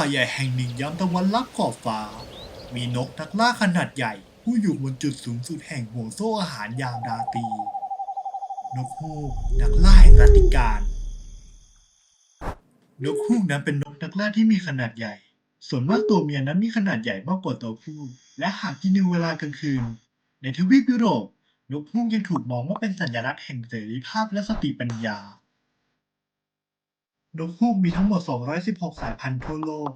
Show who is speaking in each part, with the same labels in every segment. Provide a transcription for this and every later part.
Speaker 1: าใหญ่แห่งหนึ่งยามตะวันลับขอบฟ้า มีนกนักล่าขนาดใหญ่ ผู้อยู่บนจุดสูงสุดแห่งห่วงโซ่อาหารยามราตรีนกฮูกนักล่าแห่งรัตติการ นกฮูกนั้นเป็นนกนักล่าที่มีขนาดใหญ่ ส่วนมากตัวเมียนั้นมีขนาดใหญ่มากกว่าตัวผู้ และหากกินในเวลากลางคืน ในทวีปยุโรป นกฮูกยังถูกมองว่าเป็นสัญลักษณ์แห่งเสรีภาพและสติปัญญา นกฮูกมีทั้งหมด 216 สายพันธุ์ทั่วโลก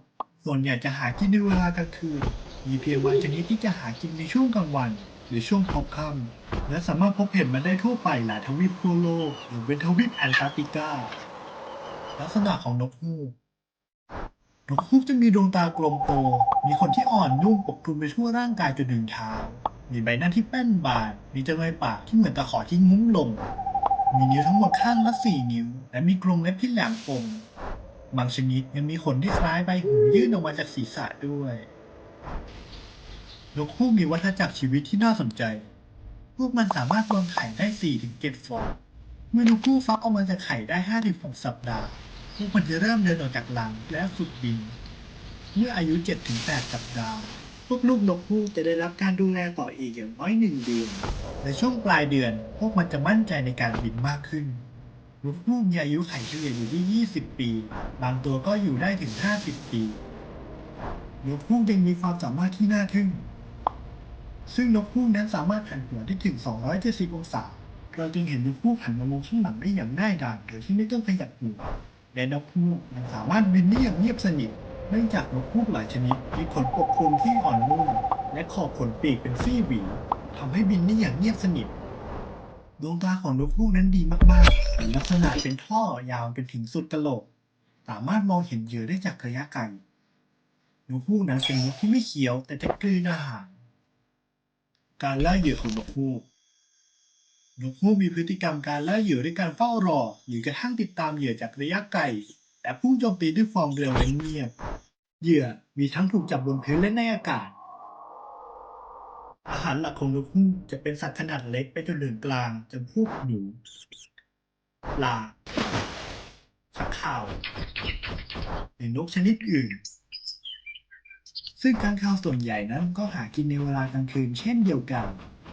Speaker 1: ส่วนใหญ่จะหากินในเวลากลางคืน มีเพียงบางชนิดที่จะหากินในช่วงกลางวัน หรือช่วงพบค่ำ และสามารถพบเห็นมันได้ทั่วไปหลายทวีปทั่วโลกหรือเป็นทวีปแอนตาร์กติกา ลักษณะของนกฮูก นกฮูกจะมีดวงตากลมโต มีขนที่อ่อนนุ่มปกคลุมไปทั่วร่างกายจนถึงเท้า มีใบหน้าที่แป้นบางมีจมูกปากที่เหมือนตะขอที่งุ้มลง มีนิ้วทั้งหมดข้างละสี่นิ้ว และมีกรงเล็บที่แหลมคมบางชนิดยังมีขนที่คล้ายใบหูยื่นออกมาจากศีรษะด้วยนกฮูกมีวัฏจักรชีวิตที่น่าสนใจ พวกมันสามารถวางไข่ได้4ถึง7ฟอง เมื่อนกฮูกฟักออกมาจากไข่ได้5ถึง6สัปดาห์ พวกมันจะเริ่มเดินออกจากรังและฝึกบิน เมื่ออายุ7ถึง8สัปดาห์ พวกลูกนกฮูกจะได้รับการดูแลต่ออีกอย่างน้อยหนึ่งเดือน ในช่วงปลายเดือน พวกมันจะมั่นใจในการบินมากขึ้นนกฮูกมีอายุไขเฉลี่ยอยู่ที่ 20 ปี บางตัวก็อยู่ได้ถึง 50 ปีนกฮูกยังมีความสามารถที่น่าทึ่ง ซึ่งนกฮูกนั้นสามารถหันหัวได้ถึง 270 องศา เราจึงเห็นนกฮูกหันมามองข้างหลังได้อย่างง่ายดายโดยที่ไม่ต้องขยับหัวและนกฮูกยังสามารถบินได้อย่างเงียบสนิท เนื่องจากนกฮูกหลายชนิดมีขนปกคลุมที่อ่อนนุ่มและขอบขนปีกเป็นซี่หวีทำให้บินได้อย่างเงียบสนิท ดวงตาของนกฮูกนั้นดีมากๆมีลักษณะเป็นท่อยาวเป็นถึงสุดกะโหลก สามารถมองเห็นเหยื่อได้จากระยะไกล นกฮูกนั้นเป็นนกที่ไม่เคี้ยวแต่จะกลืนอาหาร การล่าเหยื่อของนกฮูก นกฮูกมีพฤติกรรมการล่าเหยื่อด้วยการเฝ้ารอ หรือกระทั่งติดตามเหยื่อจากระยะไกล แต่พุ่งโจมตีด้วยฟอร์มเร็วและเงียบ เหยื่อมีทั้งถูกจับบนพื้นและในอากาศ อาหารหลักของนกฮูกจะเป็นสัตว์ขนาดเล็กไปจนถึงกลางจำพวกหนูปลาข้างข่าวหรือนกชนิดอื่น ซึ่งค้างคาวส่วนใหญ่นั้นก็หากินในเวลากลางคืนเช่นเดียวกัน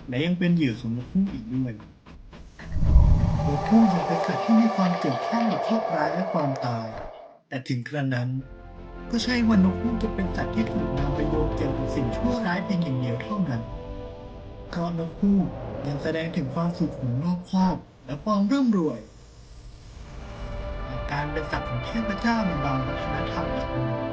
Speaker 1: และยังเป็นเหยื่อของนกฮูกอีกด้วยนกฮูกยัง เป็นสัตว์ที่มีความเกี่ยวข้องกับโชคร้ายและความตาย แต่ถึงกระนั้น ก็ใช่ว่านกฮูกจะเป็นสัตว์ที่ถูกนำไปโยงเกี่ยวกับสิ่งชั่วร้ายเพียงอย่างเดียวเท่านั้น เพราะนกฮูกยังแสดงถึงความสุขของรอบครอบและความร่ำรวยการเป็นสัตว์ของเทพเจ้าในบางวัฒนธรรมอีก